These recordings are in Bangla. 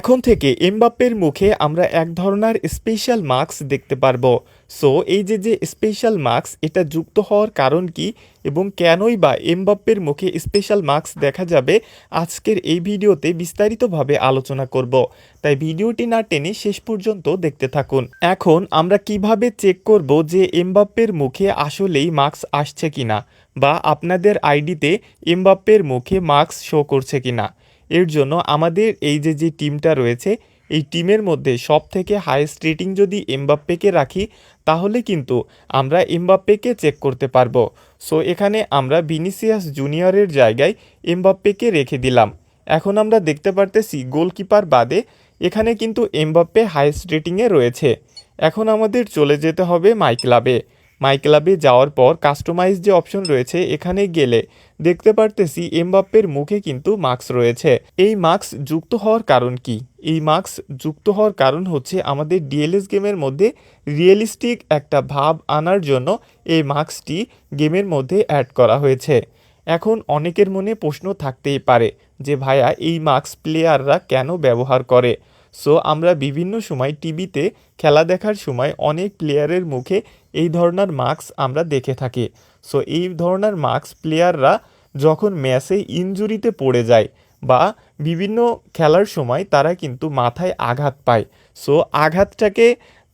এখন থেকে এমবাপ্পের মুখে আমরা এক ধরনের স্পেশাল মার্কস দেখতে পারব। সো এই যে যে স্পেশাল মার্কস এটা যুক্ত হওয়ার কারণ কি এবং কেনই বা এমবাপ্পের মুখে স্পেশাল মার্কস দেখা যাবে, আজকের এই ভিডিওতে বিস্তারিতভাবে আলোচনা করব। তাই ভিডিওটি না টেনে শেষ পর্যন্ত দেখতে থাকুন। এখন আমরা কীভাবে চেক করব যে এমবাপ্পের মুখে আসলেই মার্কস আসছে কিনা বা আপনাদের আইডিতে এমবাপ্পের মুখে মার্কস শো করছে কিনা। এর জন্য আমাদের এই যে যে টিমটা রয়েছে, এই টিমের মধ্যে সব থেকে হাইয়েস্ট রেটিং যদি এমবাপ্পেকে রাখি, তাহলে কিন্তু আমরা এমবাপ্পেকে চেক করতে পারব। সো এখানে আমরা ভিনিসিয়াস জুনিয়রের জায়গায় এমবাপ্পেকে রেখে দিলাম। এখন আমরা দেখতে পারতেছি গোলকিপার বাদে এখানে কিন্তু এমবাপ্পে হাইয়েস্ট রেটিংয়ে রয়েছে। এখন আমাদের চলে যেতে হবে মাই ক্লাবে মাই ক্লাবে যাওয়ার পর কাস্টমাইজ যে অপশন রয়েছে এখানে গেলে দেখতে পারতেছি এমবাপ্পের মুখে কিন্তু মার্কস রয়েছে। এই মার্কস যুক্ত হওয়ার কারণ কি? এই মার্কস যুক্ত হওয়ার কারণ হচ্ছে আমাদের ডিএলএস গেমের মধ্যে রিয়েলিস্টিক একটা ভাব আনার জন্য এই মার্কসটি গেমের মধ্যে অ্যাড করা হয়েছে। এখন অনেকের মনে প্রশ্ন থাকতেই পারে যে ভাইয়া এই মার্কস প্লেয়াররা কেন ব্যবহার করে? সো আমরা বিভিন্ন সময় টিভিতে খেলা দেখার সময় অনেক প্লেয়ারের মুখে এই ধরনের মার্কস আমরা দেখে থাকি। সো এই ধরনের মার্কস প্লেয়াররা যখন ম্যাচে ইনজুরিতে পড়ে যায় বা বিভিন্ন খেলার সময় তারা কিন্তু মাথায় আঘাত পায়। সো আঘাতটাকে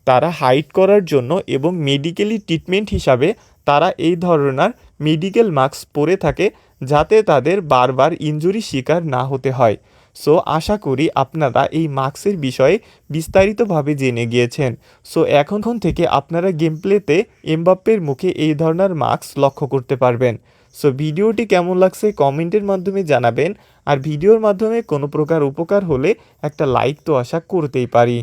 তারা হাইড করার জন্য এবং মেডিকেলি ট্রিটমেন্ট হিসাবে তারা এই ধরনের মেডিকেল মাস্ক পরে থাকে যাতে তাদের বারবার ইনজুরি শিকার না হতে হয়। সো আশা করি আপনারা এই মাস্কের বিষয়ে বিস্তারিতভাবে জেনে গিয়েছেন। সো এখন থেকে আপনারা গেম প্লেতে এমবাপ্পের মুখে এই ধরনের মাস্ক লক্ষ্য করতে পারবেন। সো ভিডিওটি কেমন লাগছে কমেন্টের মাধ্যমে জানাবেন। আর ভিডিওর মাধ্যমে কোনো প্রকার উপকার হলে একটা লাইক তো আশা করতেই পারি।